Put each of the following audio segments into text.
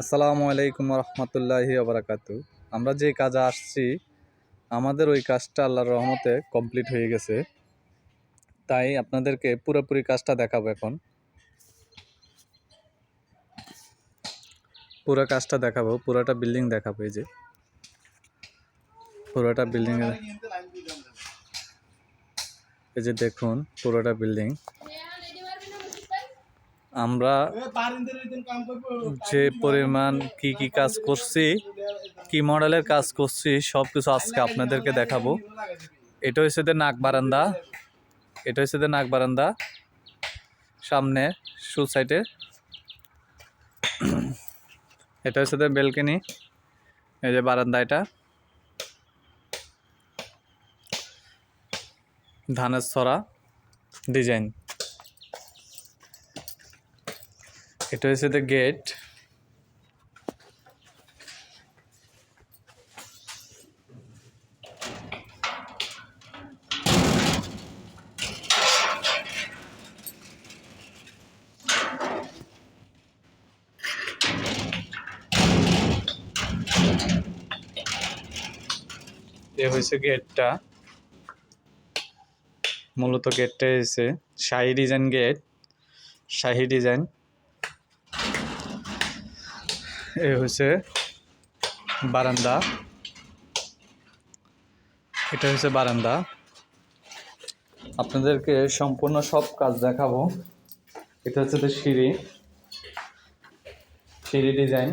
আসসালামু আলাইকুম রহমতুল্লাহি আবরাকাতু আমরা যে কাজে আসছি, আমাদের ওই কাজটা আল্লাহর রহমতে কমপ্লিট হয়ে গেছে। তাই আপনাদেরকে পুরোপুরি কাজটা দেখাবো এখন। পুরো কাজটা দেখাবো, পুরোটা বিল্ডিং দেখাবো এই যে। পুরোটা বিল্ডিং এই যে দেখুন, পুরোটা বিল্ডিং। আমরা যে পরিমাণ কি কি কাজ করছি, কি মডেলের কাজ করছি সব কিছু আজকে আপনাদেরকে দেখাবো। এটা হচ্ছে যে নাক বারান্দা। এটা হচ্ছে যে নাক বারান্দা। সামনে, সু সাইডে। এটা হচ্ছে যে বেলকনি। এই যে বারান্দা এটা। ধানের ছড়া। ডিজাইন। এটা হচ্ছে দ্য গেট এ হয়েছে গেটটা। মূলত গেটটা এসে শাহি ডিজাইন গেট শাহি ডিজাইন এ হচ্ছে বারান্দা। এটা হচ্ছে বারান্দা। আপনাদেরকে সম্পূর্ণ সব কাজ দেখাবো। এটা হচ্ছে তো সিঁড়ি। সিঁড়ি ডিজাইন।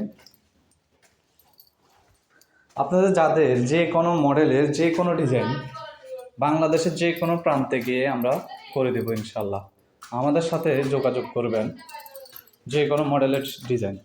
আপনাদের যাদের যে কোনো মডেলের যে কোনো ডিজাইন বাংলাদেশের যে কোনো প্রান্তে গিয়ে আমরা করে দেবো ইনশাল্লাহ। আমাদের সাথে যোগাযোগ করবেন যে কোনো মডেলের ডিজাইন।